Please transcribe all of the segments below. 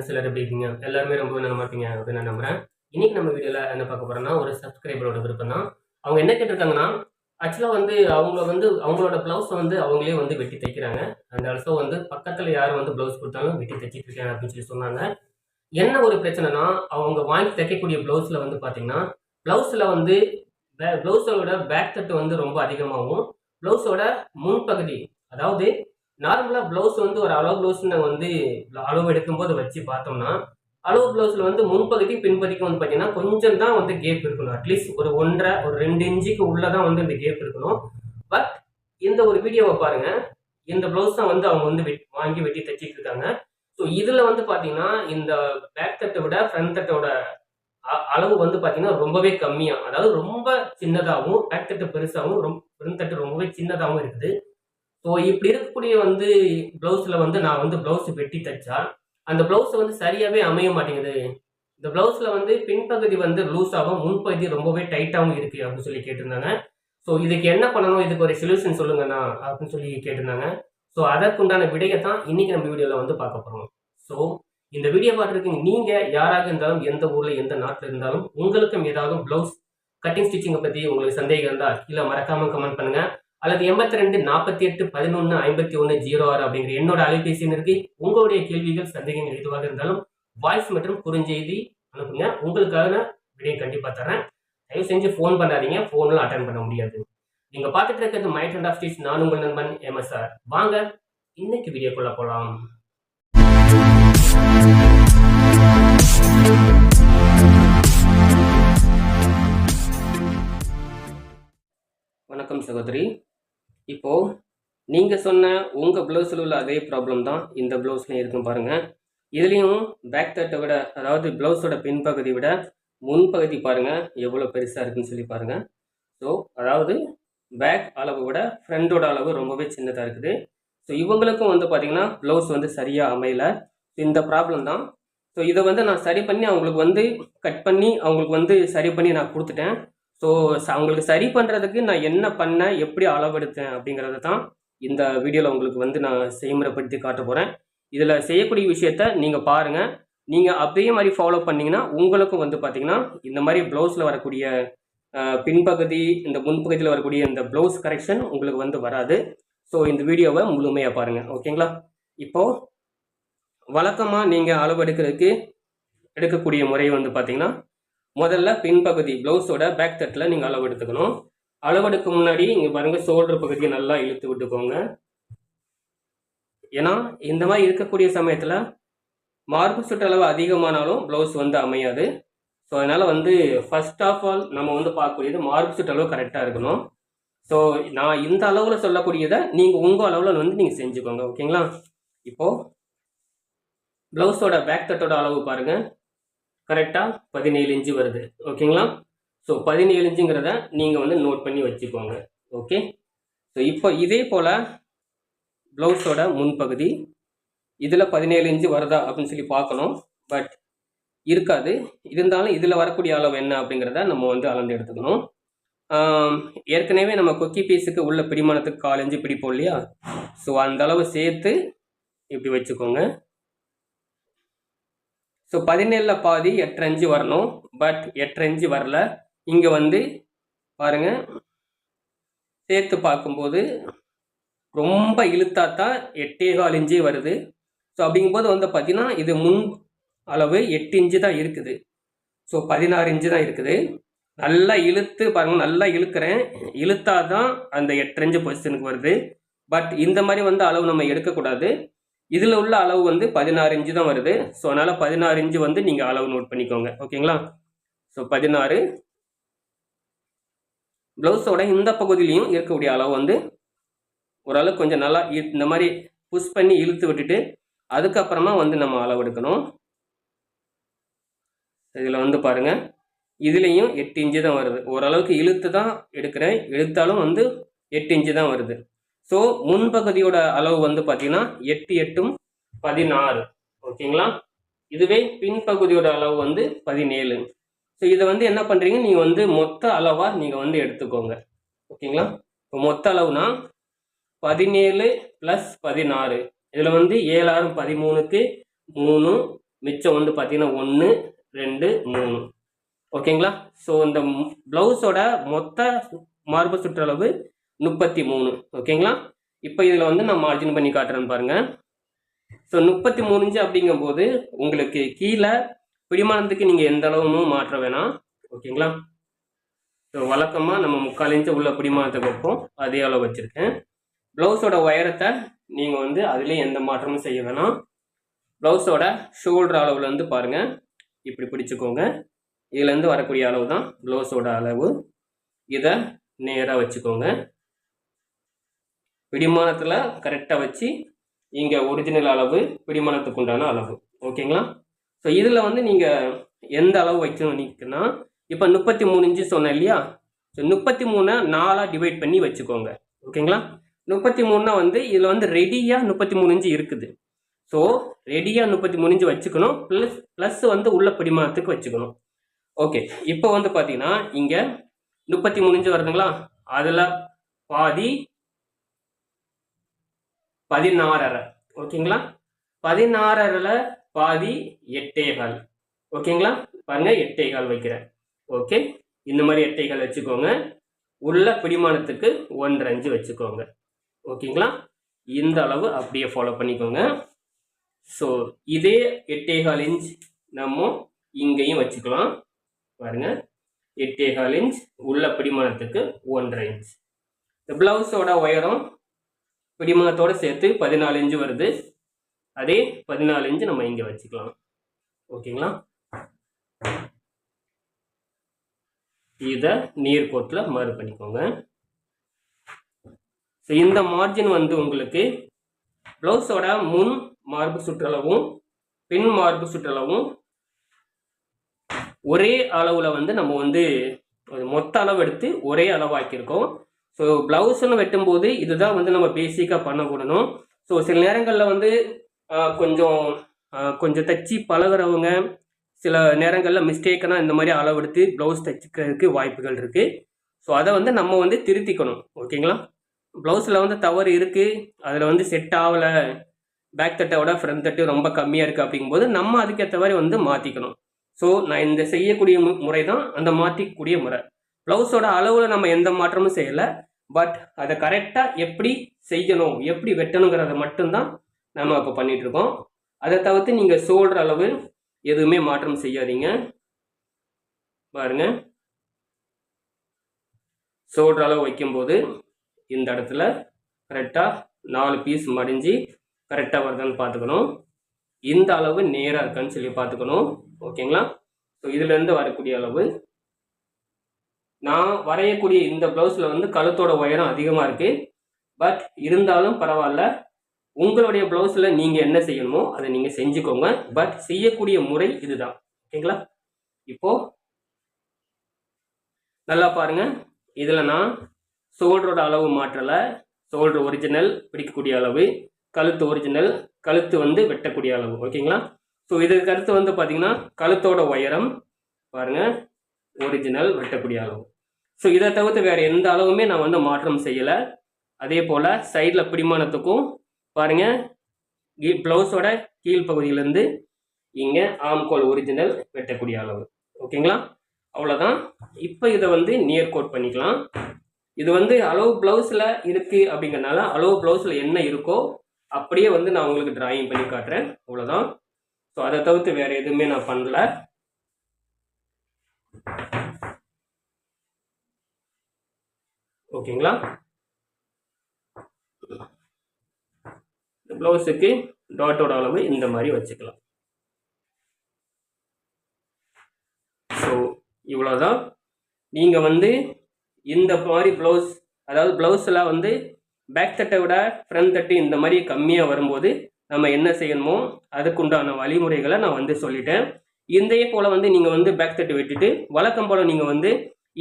Friends எல்லாரும் எப்படி இருக்கீங்க? எல்லாருமே ரொம்ப நல்லா இருப்பீங்க அப்படின்னு நான் நம்புறேன். இன்னைக்கு நம்ம வீடியோல என்ன பார்க்க போறோம்னா ஒரு சப்ஸ்கிரைபரோட விருப்பம் தான். அவங்க என்ன கேட்டிருக்காங்கன்னா ஆக்சுவலாக வந்து அவங்க வந்து அவங்களோட ப்ளவுஸை வந்து அவங்களே வந்து வெட்டி தைக்கிறாங்க. அண்ட் ஆல்சோ வந்து பக்கத்தில் யார் வந்து ப்ளவுஸ் கொடுத்தாலும் வெட்டி தைச்சிட்டு இருக்காங்க அப்படின்னு சொல்லி சொன்னாங்க. என்ன ஒரு பிரச்சனைனா அவங்க வாங்கி தைக்கக்கூடிய ப்ளவுஸில் வந்து பார்த்தீங்கன்னா ப்ளவுஸில் வந்து ப்ளவுஸோட பேக் தட்டு வந்து ரொம்ப அதிகமாகவும் ப்ளவுஸோட முன்பகுதி அதாவது நார்மலாக ப்ளவுஸ் வந்து ஒரு அளவு ப்ளவுஸ்னு வந்து அளவு எடுக்கும்போது வச்சு பார்த்தோம்னா அளவு ப்ளவுஸில் வந்து முன்பகுதி பின்பகுதிக்கு வந்து பார்த்தீங்கன்னா கொஞ்சம் தான் வந்து கேப் இருக்கணும். அட்லீஸ்ட் ஒரு ஒன்றரை ஒரு ரெண்டு இன்ச்சுக்கு உள்ளே தான் வந்து இந்த கேப் இருக்கணும். பட் இந்த ஒரு வீடியோவை பாருங்கள் இந்த ப்ளவுஸ் தான் வந்து அவங்க வந்து வெட் வாங்கி வெட்டி தைச்சிட்டு இருக்காங்க. ஸோ இதில் வந்து பார்த்தீங்கன்னா இந்த பேக் தட்டை விட ஃப்ரண்ட் தட்டோட அ- அளவு வந்து பார்த்தீங்கன்னா ரொம்பவே கம்மியாக அதாவது ரொம்ப சின்னதாகவும் பேக் தட்டு பெருசாகவும் ரொம்ப ஃப்ரண்ட் தட்டு ரொம்பவே சின்னதாகவும் இருக்குது. ஸோ இப்படி இருக்கக்கூடிய வந்து ப்ளவுஸில் வந்து நான் வந்து ப்ளவுஸ் வெட்டி தைச்சா அந்த ப்ளவுஸ் வந்து சரியாகவே அமைய மாட்டேங்குது. இந்த ப்ளவுஸில் வந்து பின்பகுதி வந்து லூஸாகவும் முன்பகுதி ரொம்பவே டைட்டாகவும் இருக்குது அப்படின்னு சொல்லி கேட்டிருந்தாங்க. ஸோ இதுக்கு என்ன பண்ணணும்? இதுக்கு ஒரு சொல்யூஷன் சொல்லுங்கண்ணா அப்படின்னு சொல்லி கேட்டிருந்தாங்க. ஸோ அதற்குண்டான விடையை தான் இன்றைக்கி நம்ம வீடியோவில் வந்து பார்க்க போகிறோம் ஸோ இந்த வீடியோ பார்த்துருக்கீங்க. நீங்கள் யாராக இருந்தாலும் எந்த ஊரில் எந்த நாட்டில் இருந்தாலும் உங்களுக்கும் ஏதாவது ப்ளவுஸ் கட்டிங் ஸ்டிச்சிங்கை பற்றி உங்களுக்கு சந்தேகம் இருந்தால் கீழே மறக்காமல் கமெண்ட் பண்ணுங்கள் அல்லது எண்பத்தி ரெண்டு நாற்பத்தி எட்டு பதினொன்று ஐம்பத்தி ஒன்று ஜீரோ ஆறு அப்படிங்கிற என்னோட அலைபேசி இருக்கு உங்களுடைய கேள்விகள் சந்தேகங்கள் எதுவாக இருந்தாலும் வாய்ஸ் மற்றும் குறுஞ்செய்தி அனுப்புங்க. உங்களுக்காக நான் விடையை கண்டிப்பாக தரேன் தயவு செஞ்சு ஃபோன் பண்ணாதீங்க. ஃபோன்லாம் அட்டன் பண்ண முடியாது. நீங்கள் பார்த்துட்டு இருக்கிறது மைட் அண்ட் ஆஃப் ஸ்டீஸ் நான் உங்கள் நண்பன் எம்எஸ்ஆர் வாங்க இன்னைக்கு வீடியோக்குள்ள போகலாம் வணக்கம் சகோதரி. இப்போ நீங்க சொன்ன உங்க ப்ளவுஸில் உள்ள அதே ப்ராப்ளம் தான் இந்த ப்ளவுஸ்லையும் இருக்கும் பாருங்க. இதுலேயும் பேக் தட்டை விட அதாவது ப்ளவுஸோட பின்பகுதி விட முன்பகுதி பாருங்க எவ்வளோ பெருசாக இருக்குன்னு சொல்லி பாருங்க. ஸோ அதாவது பேக் அளவை விட ஃப்ரண்டோட அளவு ரொம்பவே சின்னதாக இருக்குது. ஸோ இவங்களுக்கும் வந்து பார்த்தீங்கன்னா ப்ளவுஸ் வந்து சரியாக அமையல. இந்த ப்ராப்ளம் தான். ஸோ இதை வந்து நான் சரி பண்ணி அவங்களுக்கு வந்து கட் பண்ணி அவங்களுக்கு வந்து சரி பண்ணி நான் கொடுத்துட்டேன். ஸோ அவங்களுக்கு சரி பண்ணுறதுக்கு நான் என்ன பண்ணேன் எப்படி அளவெடுத்தேன் அப்படிங்கிறத தான் இந்த வீடியோவில் உங்களுக்கு வந்து நான் செய்முறைப்படுத்தி காட்ட போகிறேன் இதில் செய்யக்கூடிய விஷயத்த நீங்கள் பாருங்கள் நீங்கள் அதே மாதிரி ஃபாலோ பண்ணிங்கன்னா உங்களுக்கும் வந்து பார்த்தீங்கன்னா இந்த மாதிரி ப்ளவுஸில் வரக்கூடிய பின்பகுதி இந்த முன்பகுதியில் வரக்கூடிய இந்த ப்ளவுஸ் கரெக்ஷன் உங்களுக்கு வந்து வராது. ஸோ இந்த வீடியோவை முழுமையாக பாருங்கள் ஓகேங்களா இப்போது வழக்கமாக நீங்கள் அளவெடுக்கிறதுக்கு எடுக்கக்கூடிய முறை வந்து பார்த்திங்கன்னா முதல்ல பின்பகுதி ப்ளவுஸோட பேக் தட்டில் நீங்கள் அளவு எடுத்துக்கணும். அளவெடுக்க முன்னாடி இங்கே பாருங்கள் ஷோல்டர் பகுதியை நல்லா இழுத்து விட்டுக்கோங்க. ஏன்னா இந்த மாதிரி இருக்கக்கூடிய சமயத்தில் மார்பு சுற்றளவு அதிகமானாலும் ப்ளவுஸ் வந்து அமையாது. ஸோ அதனால் வந்து ஃபர்ஸ்ட் ஆஃப் ஆல் நம்ம வந்து பார்க்கக்கூடியது மார்பு சுற்றளவு கரெக்டாக இருக்கணும். ஸோ நான் இந்த அளவில் சொல்லக்கூடியதை நீங்கள் உங்கள் அளவில் வந்து நீங்கள் செஞ்சுக்கோங்க ஓகேங்களா இப்போது ப்ளவுஸோட பேக் தட்டோட அளவு பாருங்கள் கரெக்டாக பதினேழு இன்ச்சு வருது. ஓகேங்களா ஸோ பதினேழு இன்ச்சுங்கிறத நீங்கள் வந்து நோட் பண்ணி வச்சுக்கோங்க. ஓகே ஸோ இப்போ இதே போல் ப்ளவுஸோட முன்பகுதி. இதில் பதினேழு இன்ச்சு வருதா அப்படின்னு சொல்லி பார்க்கணும். பட் இருக்காது. இருந்தாலும் இதில் வரக்கூடிய அளவு என்ன அப்படிங்கிறத நம்ம வந்து அளந்து எடுத்துக்கணும். ஏற்கனவே நம்ம கொக்கி பீஸுக்கு உள்ள பிடிமானத்துக்கு கால் இன்ச்சு பிடிப்போம் இல்லையா? ஸோ அந்த அளவு சேர்த்து இப்படி வச்சுக்கோங்க. ஸோ பதினேழில் பாதி எட்டரை இன்ச்சு வரணும். பட் எட்டரை இன்ச்சு வரல. இங்கே வந்து பாருங்கள் சேர்த்து பார்க்கும்போது ரொம்ப இழுத்தா தான் எட்டே கால் இன்ச்சே வருது. ஸோ அப்படிங்கும்போது வந்து பார்த்தீங்கன்னா இது முன் அளவு எட்டு இன்ச்சு தான் இருக்குது. ஸோ பதினாறு இன்ச்சு தான் இருக்குது. நல்லா இழுத்து பாருங்க நல்லா இழுக்கிறேன். இழுத்தா தான் அந்த எட்டரை இன்ச்சு பொசிஷனுக்கு வருது. பட் இந்த மாதிரி வந்து அளவு நம்ம எடுக்கக்கூடாது. இதில் உள்ள அளவு வந்து பதினாறு இன்ச்சு தான் வருது. ஸோ அதனால் பதினாறு இன்ச்சு வந்து நீங்கள் அளவு நோட் பண்ணிக்கோங்க. ஓகேங்களா ஸோ பதினாறு. ப்ளவுஸோட இந்த பகுதியிலையும் இருக்கக்கூடிய அளவு வந்து ஓரளவு கொஞ்சம் நல்லா இந்த மாதிரி புஷ் பண்ணி இழுத்து விட்டுட்டு அதுக்கப்புறமா வந்து நம்ம அளவு எடுக்கணும். இதில் வந்து பாருங்கள் இதுலேயும் எட்டு இன்ச்சு தான் வருது. ஓரளவுக்கு இழுத்து தான் எடுக்கிறேன். இழுத்தாலும் வந்து எட்டு இன்ச்சு தான் வருது. ஸோ முன்பகுதியோட அளவு வந்து பார்த்தீங்கன்னா எட்டு எட்டும் பதினாறு. ஓகேங்களா? இதுவே பின்பகுதியோட அளவு வந்து பதினேழு. ஸோ இதை வந்து என்ன பண்ணுறீங்க நீங்கள் வந்து மொத்த அளவாக நீங்கள் வந்து எடுத்துக்கோங்க. ஓகேங்களா? இப்போ மொத்த அளவுனா பதினேழு ப்ளஸ் பதினாறு. இதில் வந்து ஏழாயிரம் பதிமூணுக்கு மூணு மிச்சம் வந்து பார்த்தீங்கன்னா ஒன்று ரெண்டு மூணு. ஓகேங்களா? ஸோ இந்த ப்ளவுஸோட மொத்த மார்பு சுற்றளவு முப்பத்தி மூணு. ஓகேங்களா? இப்போ இதில் வந்து நான் மார்ஜின் பண்ணி காட்டுறேன்னு பாருங்கள் ஸோ முப்பத்தி மூணு இன்ச்சு அப்படிங்கும்போது உங்களுக்கு கீழே பிடிமானத்துக்கு நீங்கள் எந்த அளவும் மாற்ற வேணாம். ஓகேங்களா? ஸோ வழக்கமாக நம்ம முக்கால் இன்ச்சு உள்ள பிடிமானத்தை வைப்போம். அதே அளவு வச்சுருக்கேன். ப்ளவுஸோட உயரத்தை நீங்கள் வந்து அதுலேயும் எந்த மாற்றமும் செய்ய வேணாம். ப்ளவுஸோட ஷோல்டர் அளவில் வந்து பாருங்கள் இப்படி பிடிச்சிக்கோங்க. இதுலேருந்து வரக்கூடிய அளவு தான் ப்ளவுஸோட அளவு. இதை நேராக வச்சுக்கோங்க. பிடிமானத்தில் கரெக்டாக வச்சு இங்கே ஒரிஜினல் அளவு பிடிமானத்துக்கு உண்டான அளவு. ஓகேங்களா ஸோ இதில் வந்து நீங்கள் எந்த அளவு வைக்கணும்னா இப்போ முப்பத்தி மூணு இன்ச்சு சொன்னேன் இல்லையா? ஸோ முப்பத்தி மூணை நாலாக டிவைட் பண்ணி வச்சுக்கோங்க. ஓகேங்களா முப்பத்தி மூணுனா வந்து இதில் வந்து ரெடியாக முப்பத்தி மூணு இன்ச்சு இருக்குது. ஸோ ரெடியாக முப்பத்தி மூணு இன்ச்சு வச்சுக்கணும் ப்ளஸ் ப்ளஸ் வந்து உள்ள பிடிமானத்துக்கு வச்சுக்கணும். ஓகே இப்போ வந்து பார்த்தீங்கன்னா இங்கே முப்பத்தி மூணு இன்ச்சு வருதுங்களா? அதில் பாதி பதினாறரை. ஓகேங்களா? பதினாறரில் பாதி எட்டேகால். ஓகேங்களா? பாருங்க எட்டேகால் வைக்கிறேன். ஓகே? இந்த மாதிரி எட்டைகால் வச்சுக்கோங்க. உள்ள பிடிமானத்துக்கு ஒன்றரை அஞ்சு வச்சுக்கோங்க. ஓகேங்களா? இந்த அளவு அப்படியே ஃபாலோ பண்ணிக்கோங்க. ஸோ இதே எட்டேகால் இன்ச் நம்ம இங்கேயும் வச்சுக்கலாம். பாருங்க. எட்டேகால் இன்ச் உள்ள பிடிமானத்துக்கு ஒன்றரை இன்ச் இந்த ப்ளவுஸோட உயரம் பிடிமானத்தோட சேர்த்து பதினாலு இன்ச்சு வருது. அதே பதினாலு இன்ச்சு நம்ம இங்கே வச்சுக்கலாம். ஓகேங்களா? இதை நீர்கோட்டில் மறு பண்ணிக்கோங்க. ஸோ இந்த மார்ஜின் வந்து உங்களுக்கு ப்ளவுஸோட முன் மார்பு சுற்றளவும் பின் மார்பு சுற்றளவும் ஒரே அளவில் வந்து நம்ம வந்து மொத்த அளவு எடுத்து ஒரே அளவாக்கியிருக்கோம். ஸோ ப்ளவுஸ்னு வெட்டும்போது இதுதான் வந்து நம்ம பேசிக்காக பண்ணக்கூடணும் ஸோ சில நேரங்களில் வந்து கொஞ்சம் கொஞ்சம் தச்சு பழகுறவங்க சில நேரங்களில் மிஸ்டேக்கனாக இந்த மாதிரி அளவெடுத்து ப்ளவுஸ் தைச்சிக்கிறதுக்கு வாய்ப்புகள் இருக்குது ஸோ அதை வந்து நம்ம வந்து திருத்திக்கணும். ஓகேங்களா? ப்ளவுஸில் வந்து தவறு இருக்குது அதில் வந்து செட் ஆகலை. பேக் தட்டோட ஃப்ரண்ட் தட்டு ரொம்ப கம்மியாக இருக்குது அப்படிங்கும்போது நம்ம அதுக்கேற்ற மாதிரி வந்து மாற்றிக்கணும் ஸோ நான் இந்த செய்யக்கூடிய மு- முறை தான் அந்த மாற்றிக்கூடிய முறை. ப்ளவுஸோட அளவில் நம்ம எந்த மாற்றமும் செய்யலை. பட் அதை கரெக்டாக எப்படி செய்யணும் எப்படி வெட்டணுங்கிறத மட்டும்தான் நம்ம இப்போ பண்ணிட்டு இருக்கோம் அதை தவிர்த்து நீங்கள் சோல்ற அளவு எதுவுமே மாற்றம் செய்யாதீங்க. பாருங்க. சோல்ற அளவு வைக்கும்போது இந்த இடத்துல கரெக்டாக நாலு பீஸ் மடிஞ்சு கரெக்டாக வருதான்னு பார்த்துக்கணும். இந்த அளவு நேராக இருக்கான்னு சொல்லி பார்த்துக்கணும். ஓகேங்களா ஸோ இதுலேருந்து வரக்கூடிய அளவு நான் வரையக்கூடிய இந்த ப்ளவுஸில் வந்து கழுத்தோட உயரம் அதிகமாக இருக்குது பட் இருந்தாலும் பரவாயில்ல. உங்களுடைய ப்ளவுஸில் நீங்கள் என்ன செய்யணுமோ அதை நீங்கள் செஞ்சுக்கோங்க. பட் செய்யக்கூடிய முறை இதுதான். ஓகேங்களா இப்போது நல்லா பாருங்க. இதில் நான் ஷோல்டரோட அளவு மாற்றலை. ஷோல்டர் ஒரிஜினல் பிடிக்கக்கூடிய அளவு. கழுத்து ஒரிஜினல் கழுத்து வந்து வெட்டக்கூடிய அளவு. ஓகேங்களா ஸோ இதுக்கு அடுத்து வந்து பார்த்தீங்கன்னா கழுத்தோட உயரம். பாருங்கள் ஒரிஜினல் வெட்டக்கூடிய அளவு ஸோ இதை தவிர்த்து வேறு எந்த அளவுமே நான் வந்து மாற்றம் செய்யலை. அதே போல் சைடில் பிடிமானத்துக்கும் பாருங்க ப்ளவுஸோட கீழ் பகுதியிலேருந்து இங்கே ஆம்கோல் ஒரிஜினல் வெட்டக்கூடிய அளவு. ஓகேங்களா அவ்வளோதான் இப்போ இதை வந்து நியர் கோட் பண்ணிக்கலாம். இது வந்து அளவு ப்ளவுஸில் இருக்குது அப்படிங்கிறனால அளவு ப்ளவுஸில் என்ன இருக்கோ அப்படியே வந்து நான் உங்களுக்கு ட்ராயிங் பண்ணி காட்டுறேன். அவ்வளோதான் ஸோ அதை தவிர்த்து வேறு எதுவுமே நான் பண்ணல. ஓகேங்களா? ப்ளவுஸுக்கு டாட்டோட அளவு இந்த மாதிரி வச்சுக்கலாம். ஸோ இவ்வளோதான் நீங்கள் வந்து இந்த மாதிரி ப்ளவுஸ் அதாவது ப்ளவுஸில் வந்து பேக் தட்டை விட ஃப்ரண்ட் தட்டு இந்த மாதிரி கம்மியாக வரும்போது நம்ம என்ன செய்யணுமோ அதுக்குண்டான வழிமுறைகளை நான் வந்து சொல்லிட்டேன். இதையே போல் வந்து நீங்கள் வந்து பேக் தட்டு வெட்டிட்டு வழக்கம் போல் நீங்கள் வந்து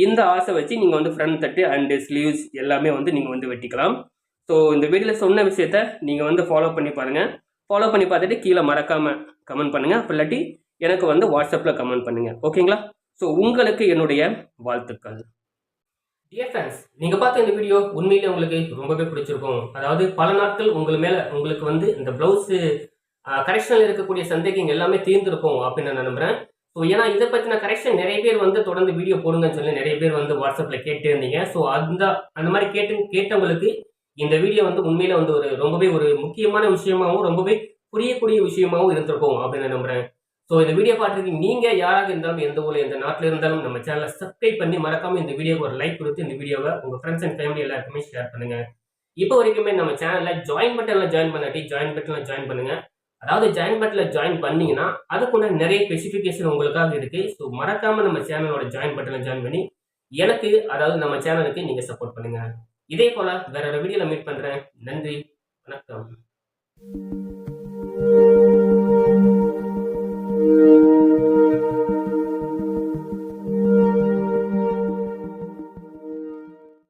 இந்த ஆசை வச்சு நீங்கள் வந்து ஃப்ரண்ட் தட்டு அண்டு ஸ்லீவ்ஸ் எல்லாமே வந்து நீங்கள் வந்து வெட்டிக்கலாம். ஸோ இந்த வீடியோவில் சொன்ன விஷயத்த நீங்கள் வந்து ஃபாலோ பண்ணி பாருங்கள் ஃபாலோ பண்ணி பார்த்துட்டு கீழே மறக்காமல் கமெண்ட் பண்ணுங்கள் இல்லாட்டி எனக்கு வந்து வாட்ஸ்அப்பில் கமெண்ட் பண்ணுங்கள் ஓகேங்களா ஸோ உங்களுக்கு என்னுடைய வாழ்த்துக்கள். டியர் ஃபேன்ஸ் நீங்க பார்த்த இந்த வீடியோ உண்மையிலே உங்களுக்கு ரொம்பவே பிடிச்சிருக்கும். அதாவது பல நாட்கள் உங்கள் மேல உங்களுக்கு வந்து இந்த பிளவுஸ் கரெக்ஷனில் இருக்கக்கூடிய சந்தேகங்கள் எல்லாமே தீர்ந்திருக்கும் அப்படின்னு நான் நம்புறேன். ஸோ ஏன்னா இதை பற்றின கரெக்ஷன் நிறைய பேர் வந்து தொடர்ந்து வீடியோ போடுங்கன்னு சொல்லி நிறைய பேர் வந்து வாட்ஸ்அப்பில் கேட்டு இருந்தீங்க ஸோ அந்த அந்த மாதிரி கேட்டு கேட்டவங்களுக்கு இந்த வீடியோ வந்து உண்மையில் வந்து ஒரு ரொம்பவே ஒரு முக்கியமான விஷயமாகவும் ரொம்பவே புரியக்கூடிய விஷயமாவும் இருந்திருக்கும் அப்படின்னு நான் நம்புறேன். ஸோ இந்த வீடியோ பார்த்துருக்கு நீங்கள் யாராக இருந்தாலும் எந்த ஊரில் எந்த நாட்டில் இருந்தாலும் நம்ம சேனலை சப்ஸ்கிரைப் பண்ணி மறக்காமல் இந்த வீடியோக்கு ஒரு லைக் கொடுத்து இந்த வீடியோவை உங்கள் ஃப்ரெண்ட்ஸ் அண்ட் ஃபேமிலி எல்லாருக்குமே ஷேர் பண்ணுங்க. இப்போ வரைக்குமே நம்ம சேனலில் ஜாயின் பட்டனில் ஜாயின் பண்ணாட்டி ஜாயின் பட்டனில் ஜாயின் பண்ணுங்கள் அதாவது ஜாயின் பட்டன்ல ஜாயின் பண்ணீங்கன்னா அதுக்குள்ள நிறைய ஸ்பெசிஃபிகேஷன் உங்களுக்காக இருக்குது ஸோ மறக்காமல் நம்ம சேனலோட ஜாயின் பட்டன்ல ஜாயின் பண்ணி எனக்கு அதாவது நம்ம சேனலுக்கு நீங்கள் சப்போர்ட் பண்ணுங்கள் இதே போல் வேற ஒரு வீடியோவில் மீட் பண்ணுறேன் நன்றி. வணக்கம்.